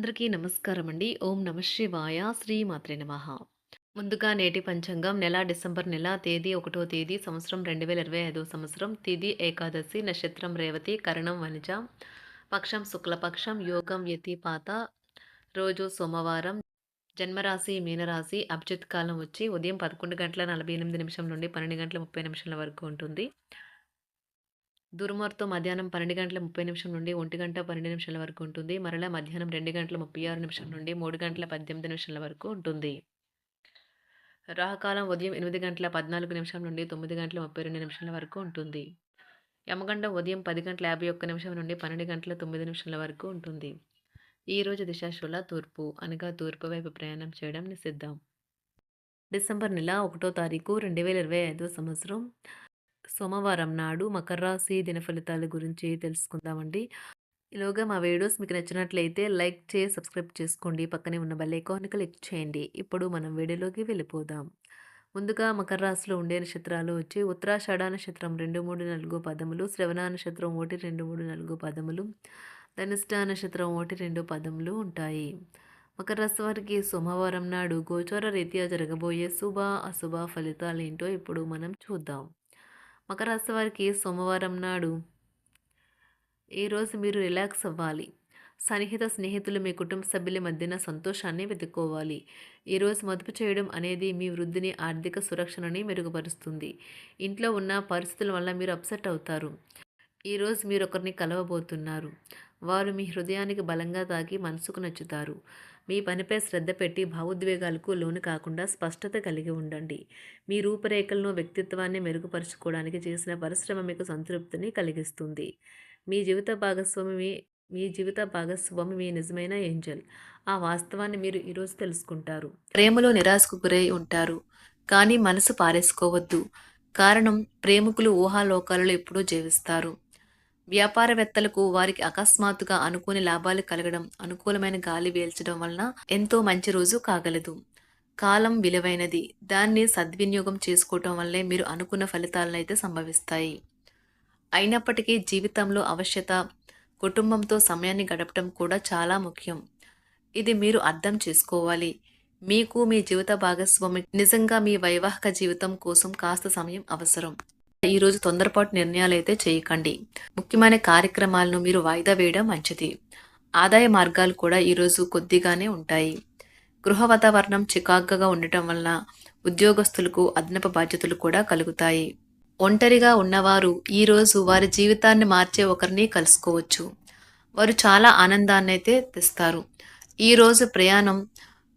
అందరికీ నమస్కారం అండి. ఓం నమ శివాయ. శ్రీ మాత్రే నమః. ముందుగా నేటి పంచాంగం నెల డిసెంబర్ నెల తేదీ ఒకటో తేదీ సంవత్సరం 2025 సంవత్సరం తిథి ఏకాదశి నక్షత్రం రేవతి కరణం వనిజ పక్షం శుక్లపక్షం యోగం యతిపాత రోజు సోమవారం జన్మరాశి మీనరాశి అభిజిత్ కాలం వచ్చి ఉదయం 11 గంటల 48 నిమిషం నుండి 12 గంటల 30 నిమిషాల వరకు ఉంటుంది. దుర్మార్తో మధ్యాహ్నం 12 గంటల 30 నిమిషం నుండి ఒంటి గంట 12 నిమిషాల వరకు ఉంటుంది. మరలా మధ్యాహ్నం రెండు గంటల 36 నిమిషం నుండి మూడు గంటల 18 నిమిషాల వరకు ఉంటుంది. రాహకాలం ఉదయం ఎనిమిది గంటల 14 నిమిషం నుండి తొమ్మిది గంటల 32 నిమిషాల వరకు ఉంటుంది. యమగండం ఉదయం పది గంటల 51 నిమిషం నుండి 12 గంటల తొమ్మిది నిమిషాల వరకు ఉంటుంది. ఈ రోజు తూర్పు అనగా తూర్పు వైపు ప్రయాణం చేయడం నిషిద్దాం డిసెంబర్ నెల ఒకటో తారీఖు 2025 సంవత్సరం సోమవారం నాడు మకర రాశి దిన ఫలితాల గురించి తెలుసుకుందామండి. ఈలోగా మా వీడియోస్ మీకు నచ్చినట్లయితే లైక్ చేసి సబ్స్క్రైబ్ చేసుకోండి. పక్కనే ఉన్న బెల్ ఐకాన్‌ని క్లిక్ చేయండి. ఇప్పుడు మనం వీడియోలోకి వెళ్ళిపోదాం. ముందుగా మకర రాశిలో ఉండే నక్షత్రాలు వచ్చి ఉత్తరాషాఢ నక్షత్రం 2, 3, 4 పదములు, శ్రవణ నక్షత్రం 1, 2, 3, 4 పదములు, ధనిష్ట నక్షత్రం 1, 2 పదములు ఉంటాయి. మకర రాశి వారికి సోమవారం నాడు గోచార రీత్యా జరగబోయే శుభ, అశుభ ఫలితాలేంటో ఇప్పుడు మనం చూద్దాం. మకర రాశి వారికి సోమవారం నాడు ఈరోజు మీరు రిలాక్స్ అవ్వాలి. సన్నిహిత స్నేహితులు మీ కుటుంబ సభ్యుల మధ్యన సంతోషాన్ని వెతుక్కోవాలి. ఈరోజు మదుపు చేయడం అనేది మీ వృద్ధిని, ఆర్థిక సురక్షణని మెరుగుపరుస్తుంది. ఇంట్లో ఉన్న పరిస్థితుల వల్ల మీరు అప్సెట్ అవుతారు. ఈరోజు మీరొకరిని కలవబోతున్నారు. వారు మీ హృదయానికి బలంగా తాకి మనసుకు నచ్చుతారు. మీ పనిపై శ్రద్ధ పెట్టి భావోద్వేగాలకు లోను కాకుండా స్పష్టత కలిగి ఉండండి. మీ రూపురేఖలను, వ్యక్తిత్వాన్ని మెరుగుపరుచుకోవడానికి చేసిన పరిశ్రమ మీకు సంతృప్తిని కలిగిస్తుంది. మీ జీవిత భాగస్వామి మీ మీ జీవిత భాగస్వామి మీ నిజమైన ఏంజల్ ఆ వాస్తవాన్ని మీరు ఈరోజు తెలుసుకుంటారు. ప్రేమలో నిరాశకు గురై ఉంటారు. కానీ మనసు పారేసుకోవద్దు. కారణం ప్రేమికులు ఊహాలోకాలలో ఎప్పుడూ జీవిస్తారు. వ్యాపారవేత్తలకు వారికి అకస్మాత్తుగా అనుకోని లాభాలు కలగడం, అనుకూలమైన గాలి వీల్చడం వలన ఎంతో మంచి రోజు కాగలదు. కాలం విలువైనది. దాన్ని సద్వినియోగం చేసుకోవటం వల్లే మీరు అనుకున్న ఫలితాలనైతే సంభవిస్తాయి. అయినప్పటికీ జీవితంలో అవశ్యత కుటుంబంతో సమయాన్ని గడపటం కూడా చాలా ముఖ్యం. ఇది మీరు అర్థం చేసుకోవాలి. మీకు మీ జీవిత భాగస్వామి నిజంగా మీ వైవాహిక జీవితం కోసం కాస్త సమయం అవసరం. ఈరోజు తొందరపాటు నిర్ణయాలు అయితే చేయకండి. ముఖ్యమైన కార్యక్రమాలను మీరు వాయిదా వేయడం మంచిది. ఆదాయ మార్గాలు కూడా ఈరోజు కొద్దిగానే ఉంటాయి. గృహ వాతావరణం చికాగ్గా ఉండటం వలన ఉద్యోగస్తులకు అదనపు బాధ్యతలు కూడా కలుగుతాయి. ఒంటరిగా ఉన్నవారు ఈరోజు వారి జీవితాన్ని మార్చే ఒకరిని కలుసుకోవచ్చు. వారు చాలా ఆనందాన్ని అయితే తెస్తారు. ఈరోజు ప్రయాణం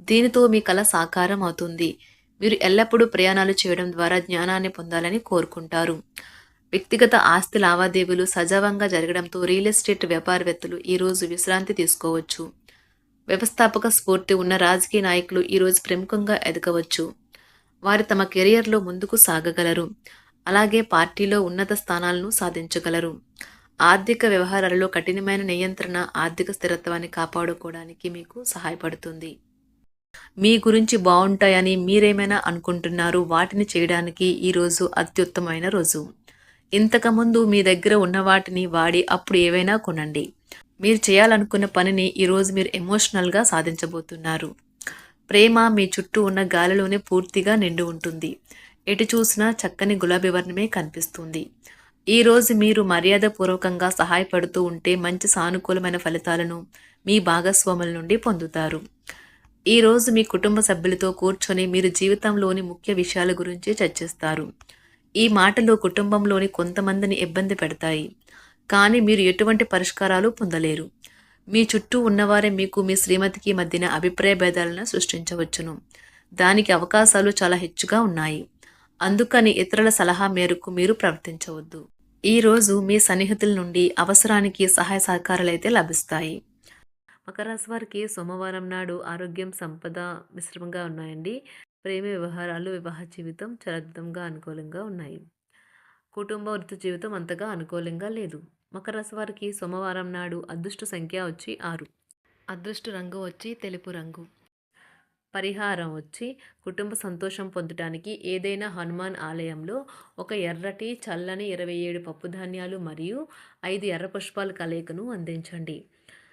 దీనితో మీ కళ సాకారం అవుతుంది. మీరు ఎల్లప్పుడూ ప్రయాణాలు చేయడం ద్వారా జ్ఞానాన్ని పొందాలని కోరుకుంటారు. వ్యక్తిగత ఆస్తి లావాదేవీలు సజావంగా జరగడంతో రియల్ ఎస్టేట్ వ్యాపారవేత్తలు ఈరోజు విశ్రాంతి తీసుకోవచ్చు. వ్యవస్థాపక స్ఫూర్తి ఉన్న రాజకీయ నాయకులు ఈరోజు ప్రముఖంగా ఎదగవచ్చు. వారు తమ కెరియర్లో ముందుకు సాగగలరు. అలాగే పార్టీలో ఉన్నత స్థానాలను సాధించగలరు. ఆర్థిక వ్యవహారాలలో కఠినమైన నియంత్రణ ఆర్థిక స్థిరత్వాన్ని కాపాడుకోవడానికి మీకు సహాయపడుతుంది. మీ గురించి బాగుంటాయని మీరేమైనా అనుకుంటున్నారు వాటిని చేయడానికి ఈరోజు అత్యుత్తమైన రోజు. ఇంతకుముందు మీ దగ్గర ఉన్న వాటిని వాడి అప్పుడు ఏవైనా కొనండి. మీరు చేయాలనుకున్న పనిని ఈరోజు మీరు ఎమోషనల్గా సాధించబోతున్నారు. ప్రేమ మీ చుట్టూ ఉన్న గాలిలోనే పూర్తిగా నిండి ఉంటుంది. ఎటు చూసినా చక్కని గులాబీ వర్ణమే కనిపిస్తుంది. ఈరోజు మీరు మర్యాదపూర్వకంగా సహాయపడుతూ ఉంటే మంచి సానుకూలమైన ఫలితాలను మీ భాగస్వాముల నుండి పొందుతారు. ఈరోజు మీ కుటుంబ సభ్యులతో కూర్చొని మీరు జీవితంలోని ముఖ్య విషయాల గురించి చర్చిస్తారు. ఈ మాటలు కుటుంబంలోని కొంతమందిని ఇబ్బంది పెడతాయి. కానీ మీరు ఎటువంటి పరిష్కారాలు పొందలేరు. మీ చుట్టూ ఉన్నవారే మీకు మీ శ్రీమతికి మధ్యన అభిప్రాయ భేదాలను సృష్టించవచ్చును. దానికి అవకాశాలు చాలా హెచ్చుగా ఉన్నాయి. అందుకని ఇతరుల సలహా మేరకు మీరు ప్రవర్తించవద్దు. ఈరోజు మీ సన్నిహితుల నుండి అవసరానికి సహాయ సహకారాలు అయితే లభిస్తాయి. మకర వారికి సోమవారం నాడు ఆరోగ్యం సంపద మిశ్రమంగా ఉన్నాయండి. ప్రేమ వ్యవహారాలు వివాహ జీవితం చరద్దంగా అనుకూలంగా ఉన్నాయి. కుటుంబ వృత్తి జీవితం అంతగా అనుకూలంగా లేదు. మకర రాశి వారికి సోమవారం నాడు అదృష్ట సంఖ్య వచ్చి ఆరు. అదృష్ట రంగు వచ్చి తెలుపు రంగు. పరిహారం వచ్చి కుటుంబ సంతోషం పొందడానికి ఏదైనా హనుమాన్ ఆలయంలో ఒక ఎర్రటి చల్లని ఇరవై ఏడు పప్పుధాన్యాలు మరియు ఐదు ఎర్ర పుష్పాల కలయికను అందించండి.